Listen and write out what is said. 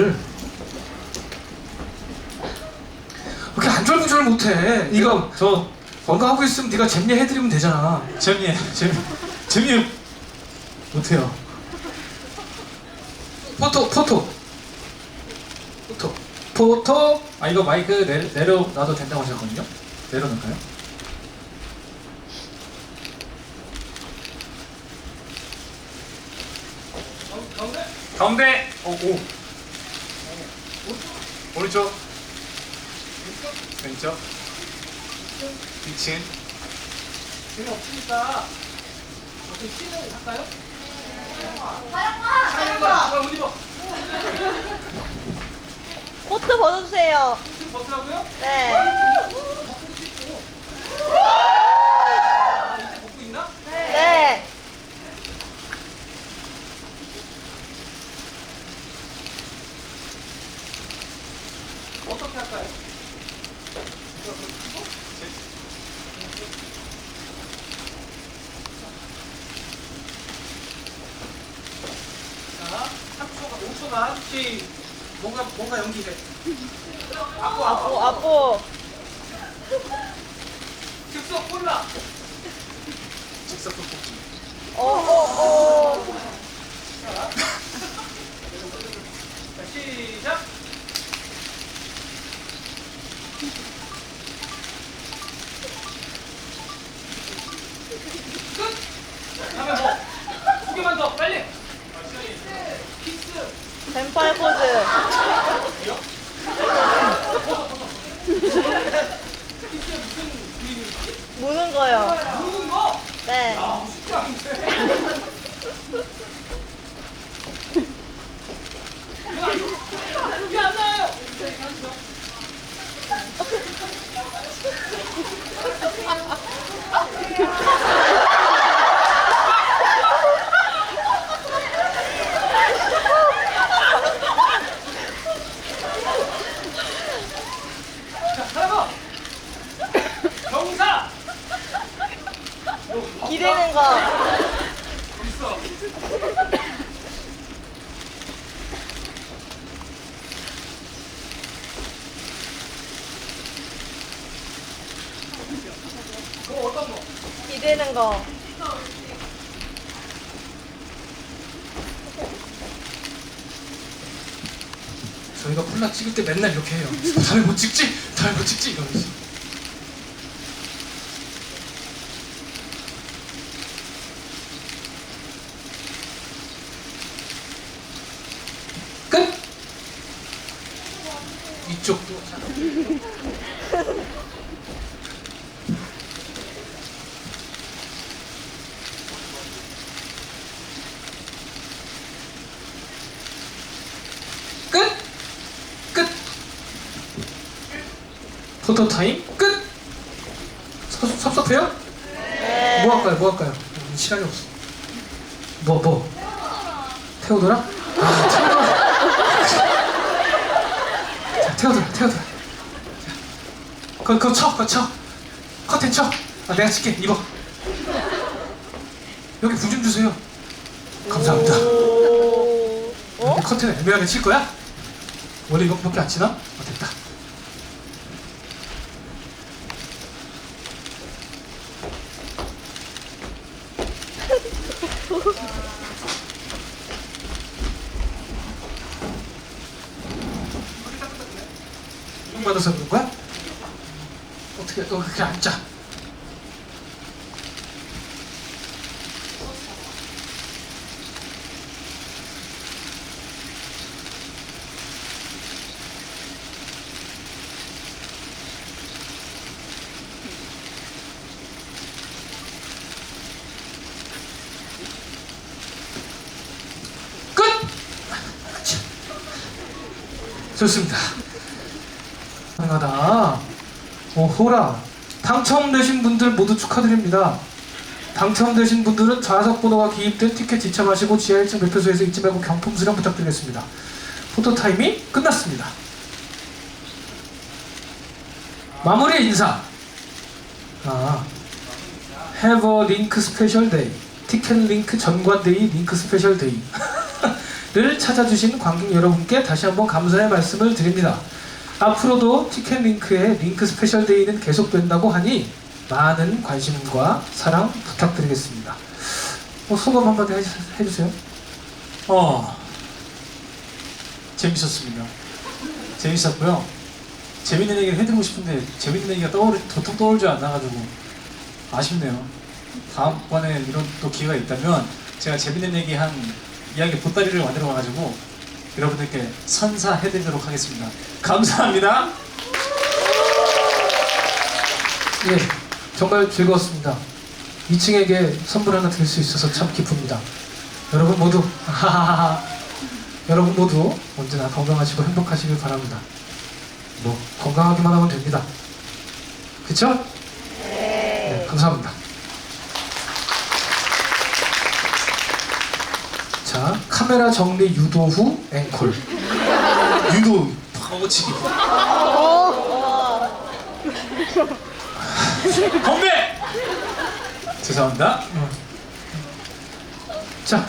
오늘 그렇게 안절부절 못해 이거 저 건강하고 있으면 네가 잼예 해드리면 되잖아 재미 재미 재미 못해요. 포토 포토 포토 포토 아 이거 마이크 내, 내려놔도 된다고 하셨거든요. 내려놓을까요? 가운데 가운데 오, 오. 오른쪽 왼쪽 2층 재미 없으니까 어떻게 쉬는 할까요? 사랑과 사랑과 옷 입어 코트 벗어주세요. 지금 벗으라고요? 네. 아, 이제 벗고 있나? 네. 어떻게 할까요? 자, 3초가, 5초만 혹시 뭔가 뭔가 연기돼. 아고 아뽀, 아뽀. 즉석 콜라. 즉석 떡볶이 어, 어, 어. 자, 뱀파이어 포즈. 무는 거요. 무는 거. 네. 아. 이게 안 나와요. 자, 하나 더. 경사. 거? 기대는 거. 저희가 콜라 찍을 때 맨날 이렇게 해요. 다음에 못 찍지? 다음에 못 찍지? 이러면서. 끝! 이쪽도. 자. 끝! 끝! 포토 타임 끝! 섭- 섭섭해요? 네. 뭐 할까요? 뭐 할까요? 음, 시간이 없어. 뭐, 뭐? 태우더라? 아, 태우더라. 태우더라. 자, 그거, 그거 쳐, 그거 쳐. 커튼 쳐. 아, 내가 칠게, 입어. 여기 불좀 주세요. 감사합니다. 오. 어? 커튼 애매하게 칠 거야? 원래 이것밖에 안 치나? 어, 됐다. 받아서 그런 거야? 어떻게, 어, 그렇게 앉자. 끝! 좋습니다. 가능하다. 오호라. 당첨되신 분들 모두 축하드립니다. 당첨되신 분들은 좌석 번호가 기입된 티켓 지참하시고 지하 1층 매표소에서 잊지 말고 경품 수령 부탁드리겠습니다. 포토 타임이 끝났습니다. 마무리 인사. 아, have a link special day. 티켓 링크 전관 데이 링크 스페셜 데이. 를 찾아주신 관객 여러분께 다시 한번 감사의 말씀을 드립니다. 앞으로도 티켓 링크의 링크 스페셜 데이는 계속된다고 하니 많은 관심과 사랑 부탁드리겠습니다. 뭐 소감 한마디 해- 해주세요. 어 재밌었습니다. 재밌었고요. 재밌는 얘기를 해드리고 싶은데 재밌는 얘기가 떠오르 도통 떠오르지 않아가지고 아쉽네요. 다음번에 이런 또 기회가 있다면 제가 재밌는 얘기 한 이야기 보따리를 만들어 와가지고 여러분들께 선사해드리도록 하겠습니다. 감사합니다. 예, 정말 즐거웠습니다. 2층에게 선물 하나 드릴 수 있어서 참 기쁩니다. 여러분 모두 하하하하. 여러분 모두 언제나 건강하시고 행복하시길 바랍니다. 뭐 건강하기만 하면 됩니다. 그쵸? 네, 감사합니다. 자, 카메라 정리 유도 후 앵콜. 유도 파고치기. 건배! 죄송합니다. 자,